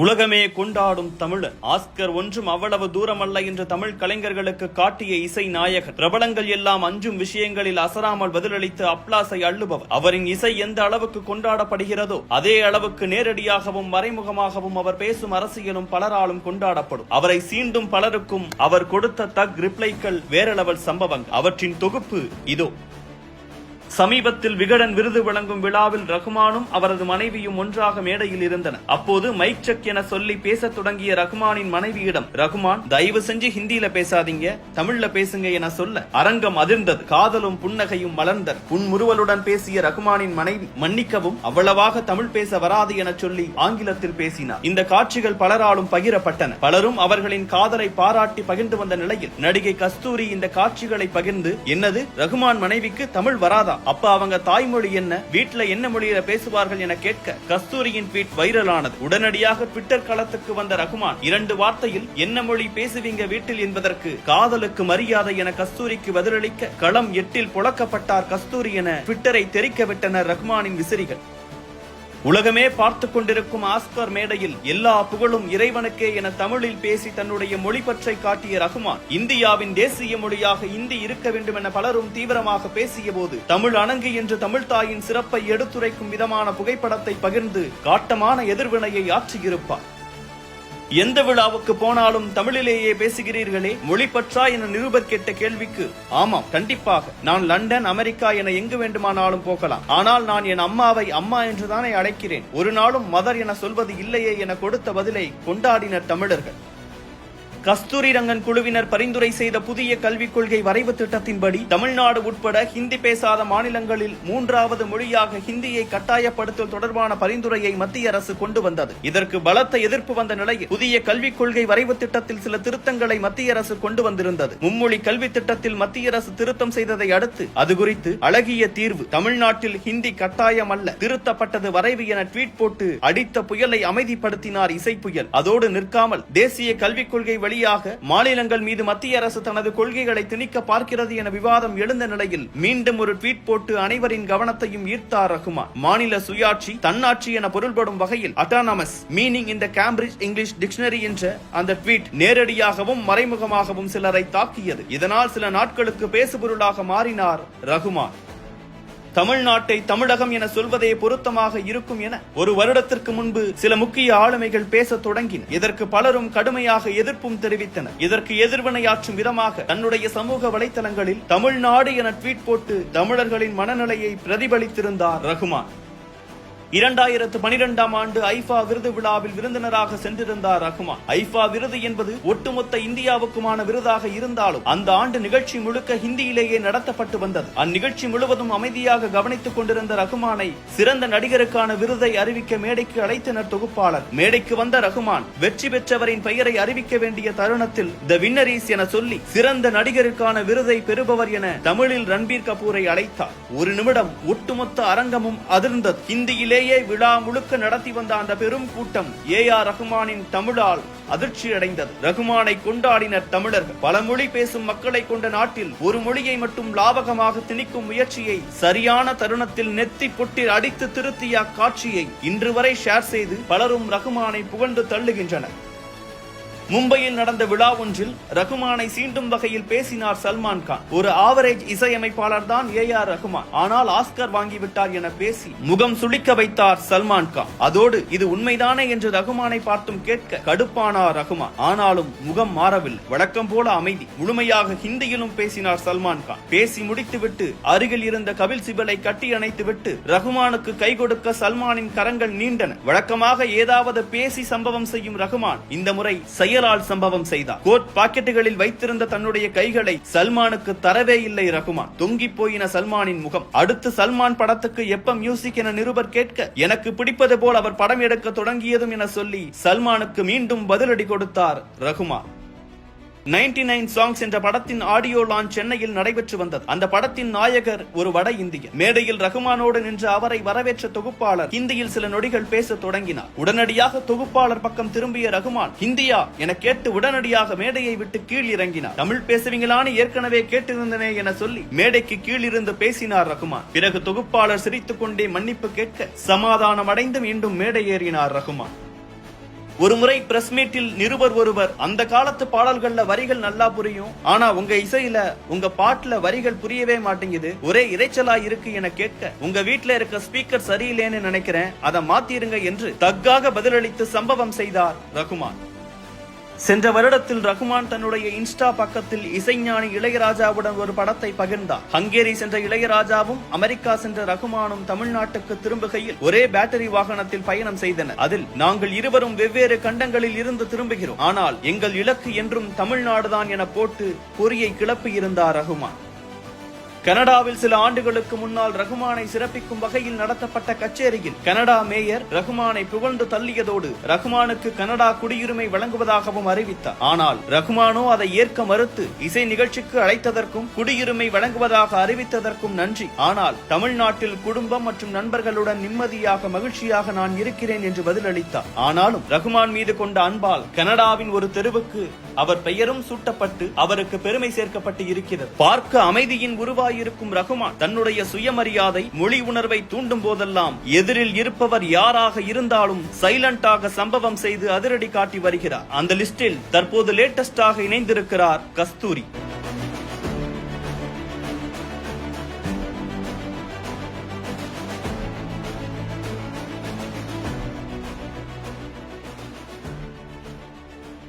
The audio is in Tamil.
உலகமே கொண்டாடும் தமிழ். ஆஸ்கர் ஒன்றும் அவ்வளவு தூரமல்ல என்று தமிழ் கலைஞர்களுக்கு காட்டிய இசை நாயகர். பிரபலங்கள் எல்லாம் அஞ்சும் விஷயங்களில் அசராமல் பதிலளித்து அப்ளாஸை அள்ளுபவர். அவரின் இசை எந்த அளவுக்கு கொண்டாடப்படுகிறதோ அதே அளவுக்கு நேரடியாகவும் மறைமுகமாகவும் அவர் பேசும் அரசியலும் பலராலும் கொண்டாடப்படும். அவரை சீண்டும் பலருக்கும் அவர் கொடுத்த தக் ரிப்ளைக்கள் வேற லெவல் சம்பவங்கள். அவற்றின் தொகுப்பு இதோ. சமீபத்தில் விகடன் விருது வழங்கும் விழாவில் ரகுமானும் அவரது மனைவியும் ஒன்றாக மேடையில் இருந்தனர் அப்போது மைக் செக் என சொல்லி பேசத் தொடங்கிய ரகுமானின் மனைவியிடம் ரகுமான் தயவு செஞ்சு ஹிந்தியில பேசாதீங்க தமிழ்ல பேசுங்க என சொல்ல அரங்கம் அதிர்ந்தது. காதலும் புன்னகையும் மலர்ந்தர் புன்முறுவலுடன் பேசிய ரகுமானின் மனைவி மன்னிக்கவும் அவ்வளவாக தமிழ் பேச வராது என சொல்லி ஆங்கிலத்தில் பேசினார். இந்த காட்சிகள் பலராலும் பகிரப்பட்டன. பலரும் அவர்களின் காதலை பாராட்டி பகிர்ந்து வந்த நிலையில் நடிகை கஸ்தூரி இந்த காட்சிகளை பகிர்ந்து என்னது ரகுமான் மனைவிக்கு தமிழ் வராதா? அப்ப அவங்க தாய்மொழி என்ன? வீட்டுல என்ன மொழியில பேசுவார்கள் என கேட்க கஸ்தூரியின் ட்வீட் வைரலானது. உடனடியாக ட்விட்டர் களத்துக்கு வந்த ரகுமான் இரண்டு வார்த்தையில் என்ன மொழி பேசுவீங்க வீட்டில் என்பதற்கு காதலுக்கு மரியாதை என கஸ்தூரிக்கு பதிலளிக்க களம் எட்டில் புழக்கப்பட்டார் கஸ்தூரி என ட்விட்டரை தெரிக்க விட்டனர் ரகுமானின் விசிறிகள். உலகமே பார்த்து கொண்டிருக்கும் ஆஸ்கர் மேடையில் எல்லா புகழும் இறைவனுக்கே என தமிழில் பேசி தன்னுடைய மொழி பற்றை காட்டிய ரகுமான் இந்தியாவின் தேசிய மொழியாக இந்தி இருக்க வேண்டும் என பலரும் தீவிரமாக பேசிய போது தமிழ் அணங்கு என்று தமிழ் தாயின் சிறப்பை எடுத்துரைக்கும் விதமான புகைப்படத்தை பகிர்ந்து காட்டமான எதிர்வினையை ஆற்றியிருப்பார். எந்த விழாவுக்கு போனாலும் தமிழிலேயே பேசுகிறீர்களே? மொழி பற்றா என நிருபர் கேட்ட கேள்விக்கு ஆமாம் கண்டிப்பாக. நான் லண்டன் அமெரிக்கா என எங்கு வேண்டுமானாலும் போகலாம். ஆனால் நான் என் அம்மாவை அம்மா என்றுதானே அழைக்கிறேன். ஒரு நாளும் மதர் என சொல்வது இல்லையே என கொடுத்த பதிலை கொண்டாடினர் தமிழர்கள். கஸ்தூரி ரங்கன் குழுவினர் பரிந்துரை செய்த புதிய கல்விக் கொள்கை வரைவு திட்டத்தின்படி தமிழ்நாடு உட்பட ஹிந்தி பேசாத மாநிலங்களில் மூன்றாவது மொழியாக ஹிந்தியை கட்டாயப்படுத்தல் தொடர்பான பரிந்துரையை மத்திய அரசு கொண்டு வந்தது. இதற்கு பலத்த எதிர்ப்பு வந்த நிலையில் புதிய கல்விக் கொள்கை வரைவு திட்டத்தில் சில திருத்தங்களை மத்திய அரசு கொண்டு வந்திருந்தது. மும்மொழி கல்வி திட்டத்தில் மத்திய அரசு திருத்தம் செய்ததை அடுத்து அது குறித்து அழகிய தீர்வு தமிழ்நாட்டில் ஹிந்தி கட்டாயம் அல்ல திருத்தப்பட்டது வரைவு என ட்வீட் போட்டு அடித்த புயலை அமைதிப்படுத்தினார் இசை புயல். அதோடு நிற்காமல் தேசிய கல்விக் கொள்கை வழியாக மாநிலங்கள் மீது மத்திய அரசு தனது கொள்கைகளை திணிக்க பார்க்கிறது என விவாதம் எழுந்த நிலையில் மீண்டும் ஒரு ட்வீட் போட்டு அனைவரின் கவனத்தையும் ஈர்த்தார் ரகுமான். மாநில சுயாட்சி தன்னாட்சி என பொருள்படும் வகையில் அட்டானமஸ் மீனிங் இந்த கேம்பிரிட்ஜ் இங்கிலீஷ் டிக்ஷனரி என்ற அந்த ட்வீட் நேரடியாகவும் மறைமுகமாகவும் சிலரை தாக்கியது. இதனால் சில நாட்களுக்கு பேசுபொருளாக மாறினார் ரகுமான். தமிழ்நாட்டை தமிழகம் என சொல்வதே பொருத்தமாக இருக்கும் என ஒரு வருடத்திற்கு முன்பு சில முக்கிய ஆளுமைகள் பேசத் தொடங்கின. இதற்கு பலரும் கடுமையாக எதிர்ப்பும் தெரிவித்தனர். இதற்கு எதிர்வினையாற்றும் விதமாக தன்னுடைய சமூக வலைதளங்களில் தமிழ்நாடு என ட்வீட் போட்டு தமிழர்களின் மனநிலையை பிரதிபலித்திருந்தார் ரகுமான். இரண்டாயிரத்து பனிரெண்டாம் ஆண்டு ஐஃபா விருது விழாவில் விருந்தினராக சென்றிருந்தார் ரஹ்மான். ஐஃபா விருது என்பது ஒட்டுமொத்த இந்தியாவுக்குமான விருதாக இருந்தாலும் அந்த ஆண்டு நிகழ்ச்சி முழுக்க ஹிந்தியிலேயே நடத்தப்பட்டு வந்தது. அந்நிகழ்ச்சி முழுவதும் அமைதியாக கவனித்துக் கொண்டிருந்த ரகுமானை சிறந்த நடிகருக்கான விருதை அறிவிக்க மேடைக்கு அழைத்தனர் தொகுப்பாளர். மேடைக்கு வந்த ரகுமான் வெற்றி பெற்றவரின் பெயரை அறிவிக்க வேண்டிய தருணத்தில் த வின்னரீஸ் என சொல்லி சிறந்த நடிகருக்கான விருதை பெறுபவர் என தமிழில் ரன்பீர் கபூரை அழைத்தார். ஒரு நிமிடம் ஒட்டுமொத்த அரங்கமும் அதிர்ந்தது. ஹிந்தியிலே இடையே விழா முழுக்க நடத்தி வந்த அந்த பெரும் கூட்டம் ஏ ஆர் ரகுமானின் தமிழால் அதிர்ச்சி அடைந்தது. ரகுமானை கொண்டாடினர் தமிழர்கள். பல மொழி பேசும் மக்களை கொண்ட நாட்டில் ஒரு மொழியை மட்டும் லாபகமாக திணிக்கும் முயற்சியை சரியான தருணத்தில் நெத்தி பொட்டில் அடித்து திருத்திய அக்காட்சியை இன்று வரை ஷேர் செய்து பலரும் ரகுமானை புகழ்ந்து தள்ளுகின்றனர். மும்பையில் நடந்த விழா ஒன்றில் ரகுமானை சீண்டும் வகையில் பேசினார் சல்மான் கான். ஒரு ஆவரேஜ் இசையமைப்பாளர் தான் ஏ ஆர் ரகுமான். ஆனால் ஆஸ்கர் வாங்கிவிட்டார் என பேசி முகம் சுளிக்க வைத்தார் சல்மான் கான். அதோடு இது உண்மைதானே என்று ரகுமானை பார்த்தும் கேட்க கடுப்பானார் ரகுமான். ஆனாலும் முகம் மாறவில்லை. வழக்கம் போல அமைதி. முழுமையாக ஹிந்தியிலும் பேசினார் சல்மான் கான். பேசி முடித்துவிட்டு அருகில் இருந்த கபில் சிபலை கட்டி அணைத்துவிட்டு ரகுமானுக்கு கை கொடுக்க சல்மானின் கரங்கள் நீண்டன. வழக்கமாக ஏதாவது பேசி சம்பவம் செய்யும் ரகுமான் இந்த முறை செயல் புயலால் சம்பவம் செய்தார். கோட் பாக்கெட்டுகளில் வைத்திருந்த தன்னுடைய கைகளை சல்மானுக்கு தரவே இல்லை ரகுமான். தொங்கி போயின சல்மானின் முகம். அடுத்து சல்மான் படத்துக்கு எப்ப மியூசிக் என நிருபர் கேட்க எனக்கு பிடிப்பது போல் அவர் படம் எடுக்க தொடங்கியதும் என சொல்லி சல்மானுக்கு மீண்டும் பதிலடி கொடுத்தார் ரகுமான். 99 நைன் சாங்ஸ் என்ற படத்தின் ஆடியோ லான்ச் சென்னையில் நடைபெற்று வந்தது. அந்த படத்தின் நாயகர் ஒரு வட இந்தியர் மேடையில் ரகுமானோடு நின்று அவரை வரவேற்ற தொகுப்பாளர் ஹிந்தியில் சில நொடிகள் பேச தொடங்கினார். உடனடியாக தொகுப்பாளர் பக்கம் திரும்பிய ரகுமான் ஹிந்தியா? என கேட்டு உடனடியாக மேடையை விட்டு கீழ் இறங்கினார் தமிழ் பேசுவீங்களான்னு ஏற்கனவே கேட்டிருந்தனே என சொல்லி மேடைக்கு கீழிருந்து பேசினார் ரகுமான். பிறகு தொகுப்பாளர் சிரித்துக் கொண்டே மன்னிப்பு கேட்க சமாதானம் அடைந்து மீண்டும் மேடை ஏறினார் ரகுமான். ஒரு முறை பிரஸ் மீட்டில் நிருபர் ஒருவர் அந்த காலத்து பாடல்கள்ல வரிகள் நல்லா புரியும். ஆனா உங்க இசையில உங்க பாட்டுல வரிகள் புரியவே மாட்டேங்குது. ஒரே இரைச்சலா இருக்கு என கேட்க உங்க வீட்டுல இருக்க ஸ்பீக்கர் சரியில்லைன்னு நினைக்கிறேன். அதை மாத்திருங்க என்று தக்காக பதிலளித்து சம்பவம் செய்தார் ரகுமான். சென்ற வருடத்தில் ரகுமான் தன்னுடைய இன்ஸ்டா பக்கத்தில் இசைஞானி இளையராஜாவுடன் ஒரு படத்தை பகிர்ந்தார். ஹங்கேரி சென்ற இளையராஜாவும் அமெரிக்கா சென்ற ரகுமானும் தமிழ்நாட்டுக்கு திரும்புகையில் ஒரே பேட்டரி வாகனத்தில் பயணம் செய்தனர். அதில் நாங்கள் இருவரும் வெவ்வேறு கண்டங்களில் இருந்து திரும்புகிறோம். ஆனால் எங்கள் இலக்கு என்றும் தமிழ்நாடுதான் என போட்டு பொறியை கிளப்பி இருந்தார் ரகுமான். கனடாவில் சில ஆண்டுகளுக்கு முன்னால் ரகுமானை சிறப்பிக்கும் வகையில் நடத்தப்பட்ட கச்சேரியில் கனடா மேயர் ரகுமானை புகழ்ந்து தள்ளியதோடு ரகுமானுக்கு கனடா குடியுரிமை வழங்குவதாகவும் அறிவித்தார். ஆனால் ரகுமானோ அதை ஏற்க மறுத்து இசை நிகழ்ச்சிக்கு அழைத்ததற்கும் குடியுரிமை வழங்குவதாக அறிவித்ததற்கும் நன்றி. ஆனால் தமிழ்நாட்டில் குடும்பம் மற்றும் நண்பர்களுடன் நிம்மதியாக மகிழ்ச்சியாக நான் இருக்கிறேன் என்று பதிலளித்தார். ஆனாலும் ரகுமான் மீது கொண்ட அன்பால் கனடாவின் ஒரு தெருவுக்கு அவர் பெயரும் சூட்டப்பட்டு அவருக்கு பெருமை சேர்க்கப்பட்டு இருக்கிறது. பார்க்க அமைதியின் இருக்கும் ரகுமான் தன்னுடைய சுயமரியாதை மொழி உணர்வை தூண்டும் போதெல்லாம் எதிரில் இருப்பவர் யாராக இருந்தாலும் சைலண்டாக சம்பவம் செய்து அதிரடி காட்டி வருகிறார். அந்த லிஸ்டில் தற்போது லேட்டஸ்டாக இணைந்திருக்கிறார் கஸ்தூரி.